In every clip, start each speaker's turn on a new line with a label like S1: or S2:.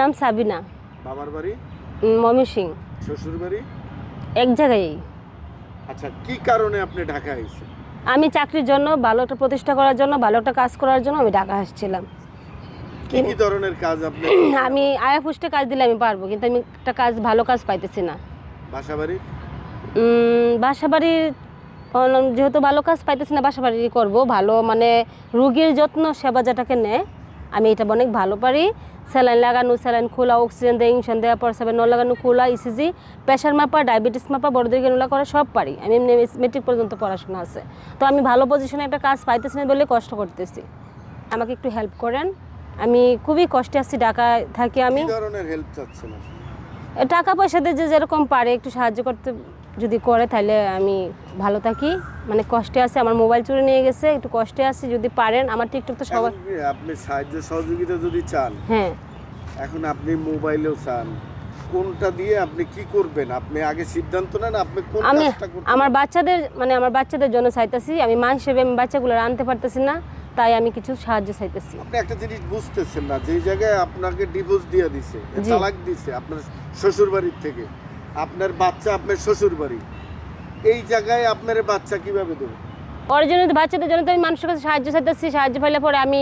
S1: নাম সাবিনা।
S2: বাবার বাড়ি?
S1: মমি সিং
S2: শ্বশুর বাড়ি?
S1: এক জায়গায়।
S2: আচ্ছা কি কারণে আপনি ঢাকা আইছেন?
S1: আমি চাকরির জন্য ভালো একটা প্রতিষ্ঠা করার জন্য ভালো একটা কাজ করার জন্য আমি ঢাকা আসছিলাম।
S2: কি কি ধরনের কাজ আপনি
S1: আমি আয়া পুষ্টে কাজ দিলে আমি পারব কিন্তু আমি একটা কাজ ভালো কাজ পাইতেছি না।
S2: বাসা বাড়ি?
S1: বাসা বাড়ির যেহেতু ভালো কাজ পাইতেছি না বাসা বাড়ি করব ভালো মানে রুগীর যত্ন সেবা যেটাকে নেয় আমি এটা অনেক ভালো পারি। স্যালাইন লাগানো স্যালাইন খোলা অক্সিজেন দেয় ইনশন দেওয়া পর সেভেন লাগানো খোলা ইসিজি প্রেশার মাপা ডায়াবেটিস মাপা বড়দের গেনুলা করা সব পারি। আমি এমনি মেট্রিক পর্যন্ত পড়াশোনা আছে। তো আমি ভালো পজিশনে একটা কাজ পাইতেছি না বলে কষ্ট করতেছি। আমাকে একটু হেল্প করেন। আমি খুবই কষ্টে আছি ঢাকায় থাকি আমি। টাকা পয়সা দিয়ে যে যেরকম পারে একটু সাহায্য করতে যদি করে তাহলে আমি ভালো থাকি। মানে কষ্টে আছে আমার মোবাইল চুরি নিয়ে গেছে একটু কষ্টে আছি যদি পারেন। আমার টিকটক তো সবাই
S2: আপনি সাহায্য সহযোগিতা যদি চান
S1: হ্যাঁ।
S2: এখন আপনি মোবাইলেও চান কোনটা দিয়ে আপনি কি করবেন? আপনি আগে সিদ্ধান্ত নেন আপনি কোন
S1: আমি আমার বাচ্চাদের মানে আমার বাচ্চাদের জন্য চাইতেছি। আমি মা হিসেবে আমি বাচ্চাগুলো আনতে পারতেছি না তাই আমি কিছু সাহায্য চাইতেছি।
S2: আপনি একটা জিনিস বুঝতেছেন না যে জায়গায় আপনাকে ডিভোর্স দিয়ে দিছে তালাক দিছে আপনার শ্বশুর বাড়ির থেকে। আপনার বাচ্চা আপনার শ্বশুর বাড়ি এই জায়গায় আপনার বাচ্চা কীভাবে দেবে?
S1: ওর জন্য তো বাচ্চাদের জন্য তো আমি মানুষের কাছে সাহায্য চাইতেছি সাহায্য পাইলে পরে আমি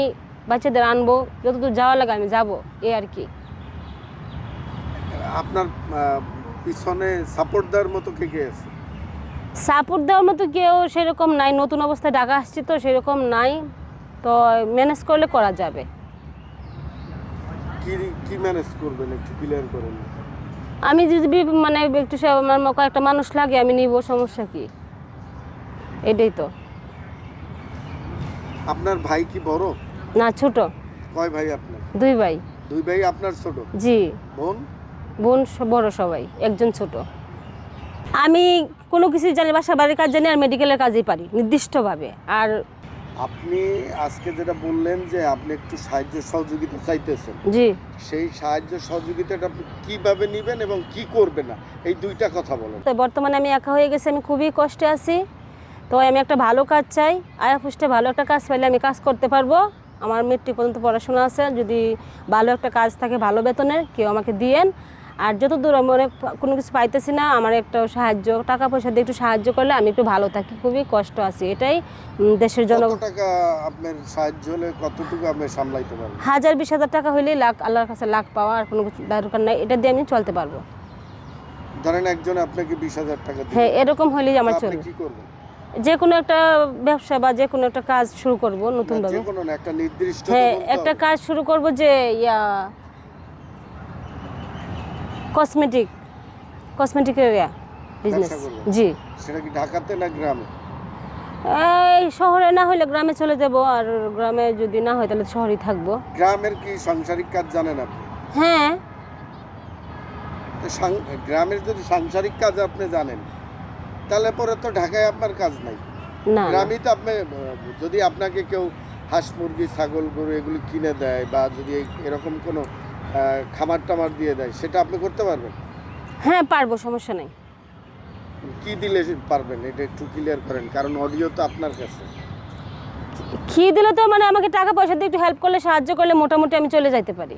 S1: বাচ্চাদের আনব যতদূর যাওয়া লাগে আমি যাব এই আর কি।
S2: আপনার পিছনে সাপোর্ট দেওয়ার মতো কে কে আছে?
S1: সাপোর্ট দেওয়ার মতো কেউ সেরকম নাই নতুন অবস্থায় ঢাকা আসছি তো সেরকম নাই তো ম্যানেজ করলে করা যাবে।
S2: কি কি ম্যানেজ করবেন একটু ক্লিয়ার করেন।
S1: আমি যদি মানে একটু আমার একটা মানুষ লাগে আমি নিব সমস্যা কি? এটাই তো।
S2: আপনার ভাই কি বড়?
S1: না ছোট।
S2: কয় ভাই আপনার?
S1: দুই ভাই।
S2: দুই ভাই আপনার ছোট?
S1: জি।
S2: বোন?
S1: বোন বড় সবাই একজন ছোট। আমি কোনো কিছু জানি বাসা বাড়ির কাজ জানি আর মেডিকেলের কাজই পারি নির্দিষ্টভাবে। আর
S2: আপনি আজকে যেটা বললেন যে আপনি একটু সাহায্য সহযোগিতা চাইতেছেন
S1: জি।
S2: সেই সাহায্য সহযোগিতাটা আপনি কীভাবে নেবেন এবং কি করবেন না এই দুইটা কথা বলেন।
S1: তো বর্তমানে আমি একা হয়ে গেছি আমি খুবই কষ্টে আছি। তো আমি একটা ভালো কাজ চাই আয়া পুষ্টে ভালো একটা কাজ পাইলে আমি কাজ করতে পারব। আমার মেট্রিক পর্যন্ত পড়াশোনা আছে যদি ভালো একটা কাজ থাকে ভালো বেতনের কেউ আমাকে দিয়েন। আর যত দূর আমি অনেক কোনো কিছু পাইতেছি না আমার একটা সাহায্য টাকা পয়সা দিয়ে একটু সাহায্য করলে আমি একটু ভালো থাকি খুবই কষ্ট আছি এটাই দেশের জন্য
S2: টাকা আপনার সাহায্য হলে কতটুকু আপনি সামলাইতে পারবেন
S1: হাজার বিশ হাজার টাকা হইলেই লাখ আল্লাহর কাছে লাখ পাওয়া আর কোনো কিছু দরকার নাই এটা দিয়ে আমি চলতে পারব।
S2: ধরেন একজন আপনাকে বিশ হাজার টাকা
S1: হ্যাঁ এরকম হইলেই আমার চলবে।
S2: কি করবেন?
S1: যে কোনো একটা ব্যবসা বা যে কোনো একটা কাজ শুরু করব নতুনভাবে।
S2: যে একটা নির্দিষ্ট
S1: হ্যাঁ একটা কাজ শুরু করব যে ইয়া কসমেটিক কসমেটিকের বিজনেস জি।
S2: সেটা কি ঢাকাতে না গ্রামে?
S1: এই শহরে না হলে গ্রামে চলে যাব আর গ্রামে যদি না হয় তাহলে শহরেই থাকব।
S2: গ্রামের কি সাংসারিক কাজ জানেন আপনি?
S1: হ্যাঁ।
S2: গ্রামের যদি সাংসারিক কাজ আপনি জানেন তাহলে পরে তো ঢাকায় আপনার কাজ নাই।
S1: না না।
S2: তো আপনি যদি আপনাকে কেউ হাঁস মুরগি ছাগল গরু এগুলি কিনে দেয় বা যদি এরকম কোনো খামার টামার দিয়ে দেয় সেটা আপনি করতে পারবেন?
S1: হ্যাঁ পারব সমস্যা নেই।
S2: কি দিলে পারবেন? এটা একটু ক্লিয়ার করেন কারণ অডিও তো আপনার কাছে।
S1: খেয়ে দিলে তো মানে আমাকে টাকা পয়সা দিয়ে একটু হেল্প করলে সাহায্য করলে মোটামুটি আমি চলে যাইতে পারি।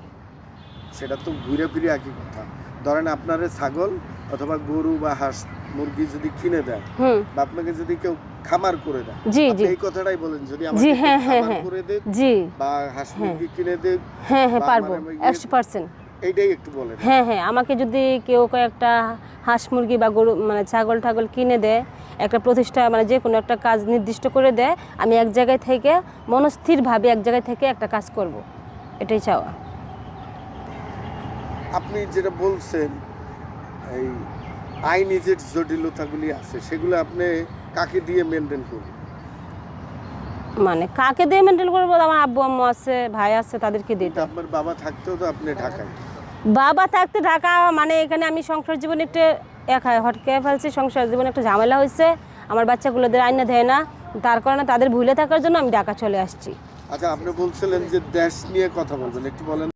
S2: সেটা তো ঘুরে ফিরে একই কথা। ধরেন আপনার ছাগল অথবা গরু বা হাঁস মুরগি যদি কিনে দেয় বা আপনাকে যদি কেউ খামার করে দেয়।
S1: জি জি।
S2: এই কথাটাই বলেন যদি আমাকে
S1: হ্যাঁ, হ্যাঁ, হ্যাঁ।
S2: করে দেয়
S1: জি।
S2: বা হাঁস মুরগি কিনে দেয়
S1: হ্যাঁ হ্যাঁ পারব।
S2: আমার ইয়ে-
S1: একশো পার্সেন্ট
S2: এইটাই একটু বলেন।
S1: হ্যাঁ হ্যাঁ আমাকে যদি কেউ কয়েকটা হাঁস মুরগি বা গরু মানে ছাগল টাগল কিনে দেয় একটা প্রতিষ্ঠা মানে যে কোনো একটা কাজ নির্দিষ্ট করে দেয় আমি এক জায়গায় থেকে মনস্থিরভাবে এক জায়গায় থেকে একটা কাজ করব। এটাই চাওয়া।
S2: আপনি যেটা বলছেন এই আইনি যে জটিলতাগুলি আছে সেগুলো আপনি কাকে দিয়ে মেনটেন করবেন
S1: মানে কাকে দিয়ে মেনটেন করব? আমার আব্বু আম্মু আছে ভাই আছে তাদেরকে দিতে
S2: কিন্তু আপনার বাবা থাকতেও তো আপনি ঢাকায়।
S1: বাবা থাকতে ঢাকা মানে এখানে আমি সংসার জীবনে একটু একা হটকে ফেলছি সংসার জীবনে একটা ঝামেলা হয়েছে। আমার বাচ্চাগুলোদের আইনা দেয় না। তার কারণে তাদের ভুলে থাকার জন্য আমি ঢাকা চলে আসছি।
S2: আচ্ছা আপনি বলছিলেন যে দেশ নিয়ে কথা বলবেন একটু বলেন।